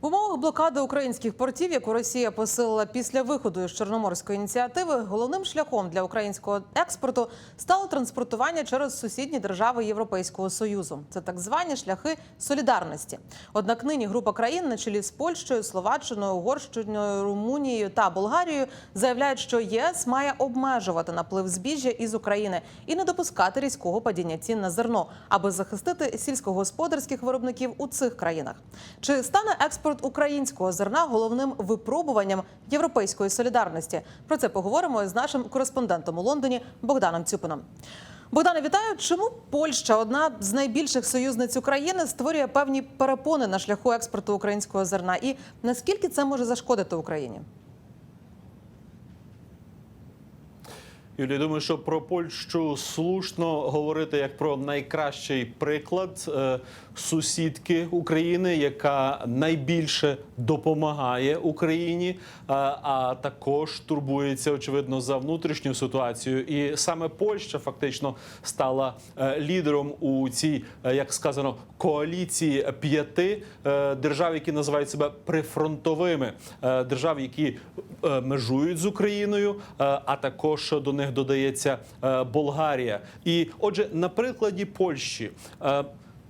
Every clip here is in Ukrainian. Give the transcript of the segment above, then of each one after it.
В умовах блокади українських портів, яку Росія посилила після виходу із Чорноморської ініціативи, головним шляхом для українського експорту стало транспортування через сусідні держави Європейського союзу. Це так звані шляхи солідарності. Однак нині група країн на чолі з Польщею, Словаччиною, Угорщиною, Румунією та Болгарією заявляють, що ЄС має обмежувати наплив збіжжя із України і не допускати різкого падіння цін на зерно, аби захистити сільськогосподарських виробників у цих країнах. Чи стане експорт українського зерна головним випробуванням європейської солідарності? Про це поговоримо з нашим кореспондентом у Лондоні Богданом Цюпином. Богдане, вітаю. Чому Польща, одна з найбільших союзниць України, створює певні перепони на шляху експорту українського зерна? І наскільки це може зашкодити Україні? Юлія, думаю, що про Польщу слушно говорити як про найкращий приклад е, сусідки України, яка найбільше допомагає Україні, е, а також турбується очевидно за внутрішню ситуацію. І саме Польща фактично стала е, лідером у цій, як сказано, коаліції п'яти держав, які називають себе прифронтовими держав, які межують з Україною, а також до них додається е, Болгарія. І отже, на прикладі Польщі е,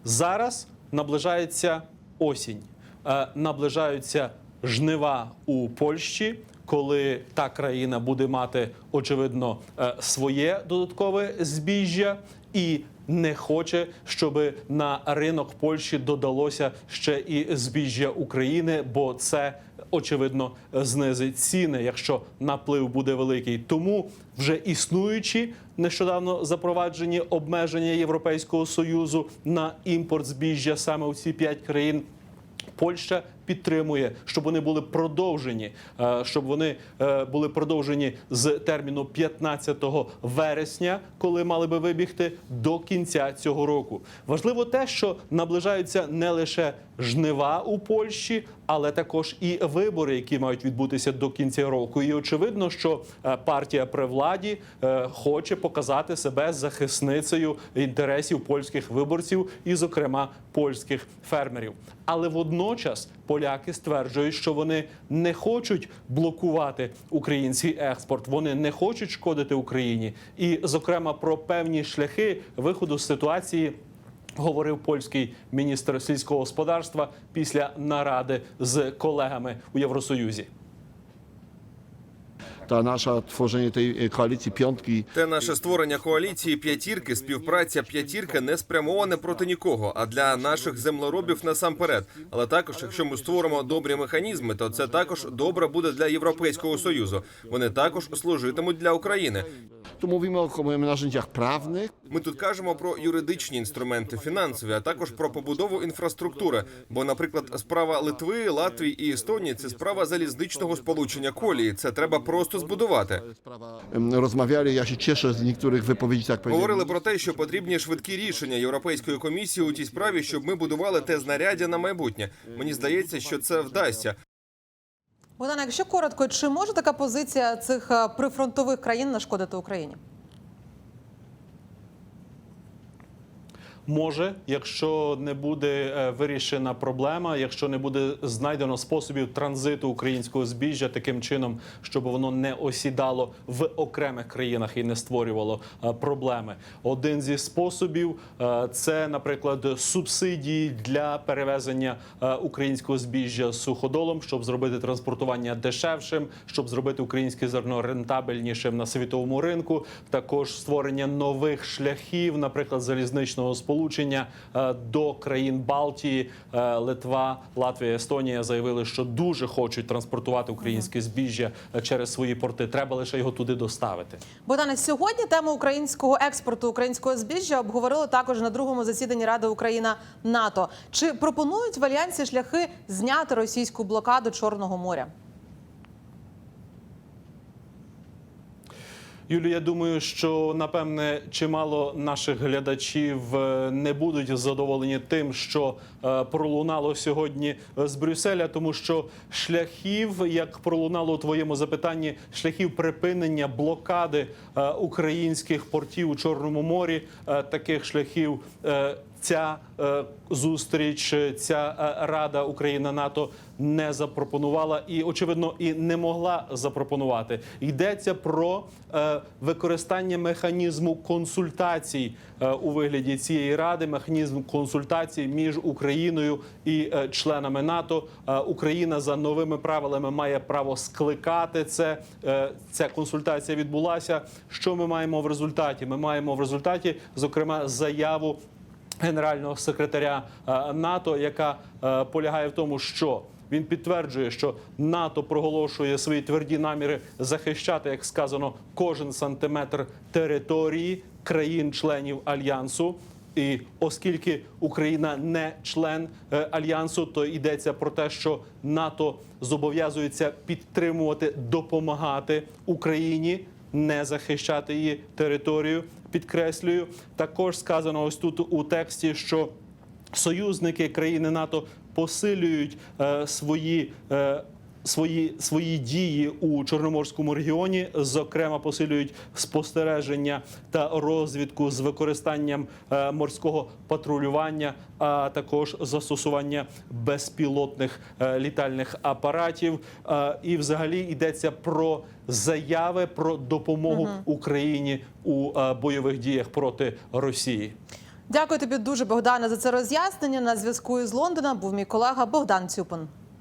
зараз наближається осінь, е, наближаються жнива у Польщі. Коли та країна буде мати очевидно своє додаткове збіжжя і не хоче, щоб на ринок Польщі додалося ще і збіжжя України, бо це очевидно знизить ціни, якщо наплив буде великий. Тому вже існуючі нещодавно запроваджені обмеження Європейського союзу на імпорт збіжжя саме у ці п'ять країн. Польща підтримує, щоб вони були продовжені, е, щоб вони е, були продовжені з терміну 15 вересня, коли мали би вибігти до кінця цього року. Важливо те, що наближаються не лише жнива у Польщі, але також і вибори, які мають відбутися до кінця року. І очевидно, що е, партія при владі хоче показати себе захисницею інтересів польських виборців і, зокрема, польських фермерів. Але водночас поляки стверджують, що вони не хочуть блокувати український експорт, вони не хочуть шкодити Україні. І, зокрема, про певні шляхи виходу з ситуації. Говорив польський міністр сільського господарства після наради з колегами у Євросоюзі. Ta наше творення тієї коаліції п'ятки. Те наше створення коаліції п'ятірки, співпраця п'ятірки не спрямоване проти нікого, а для наших землеробів насамперед. Але також, якщо ми створимо добрі механізми, то це також добре буде для Європейського союзу. Вони також служитимуть для України. Tu mówimy o narzędziach prawnych Ми тут кажемо про юридичні інструменти, фінансові, а також про побудову інфраструктури. Бо, наприклад, справа Литви, Латвії і Естонії це справа залізничного сполучення колії. Це треба просто збудувати. Em, rozmawiali ja się cieszę z niektórych wypowiedzi tak Говорили про те, що потрібні швидкі рішення Європейської комісії у тій справі, щоб ми будували те знаряддя на майбутнє. Мені здається, що це вдасться. Богдане, якщо коротко, чи може така позиція цих е, прифронтових країн нашкодити Україні? Може, якщо не буде е, вирішена проблема, якщо не буде знайдено способів транзиту українського збіжжя таким чином, щоб воно не осідало в окремих країнах і не створювало е, проблеми. Один зі способів е, це, наприклад, субсидії для перевезення українського збіжжя суходолом, щоб зробити транспортування дешевшим, щоб зробити українське зерно рентабельнішим на світовому ринку. Також створення нових шляхів, наприклад, залізничного сполучення е, до країн Балтії, Е, Литва, Латвія, Естонія заявили, що дуже хочуть транспортувати українське збіжжя е, через свої порти. Треба лише його туди доставити. Богдане, сьогодні тему українського експорту українського збіжжя обговорили також на другому засіданні Ради Україна НАТО. Чи пропонують в альянсі шляхи зняти російську блокаду Чорного моря? Юлі, я думаю, що напевне чимало наших глядачів е, не будуть задоволені тим, що е, пролунало сьогодні з Брюсселя, тому що шляхів, як пролунало у твоєму запитанні, шляхів припинення блокади е, українських портів у Чорному морі, таких шляхів. Ця е, зустріч, е, ця е, Рада Україна НАТО не запропонувала і, очевидно, і не могла запропонувати. Йдеться про використання механізму консультацій у вигляді цієї ради, механізм консультацій між Україною і членами НАТО. Україна за новими правилами має право скликати це. Ця консультація відбулася. Що ми маємо в результаті? Ми маємо в результаті, зокрема, заяву генерального секретаря е, НАТО, яка е, полягає в тому, що він підтверджує, що НАТО проголошує свої тверді наміри захищати, як сказано, кожен сантиметр території країн-членів альянсу. І оскільки Україна не член е, альянсу, то йдеться про те, що НАТО зобов'язується підтримувати, допомагати Україні, не захищати її територію. Підкреслюю, також сказано ось тут у тексті, що союзники країни НАТО посилюють е, свої. Е, Свої свої дії у чорноморському регіоні, зокрема, посилюють спостереження та розвідку з використанням е, морського патрулювання, а також застосування безпілотних е, літальних апаратів. Е, і, взагалі, йдеться про заяви про допомогу Україні у бойових діях проти Росії. Дякую тобі дуже, Богдане, за це роз'яснення. На зв'язку із Лондона був мій колега Богдан Цюпин.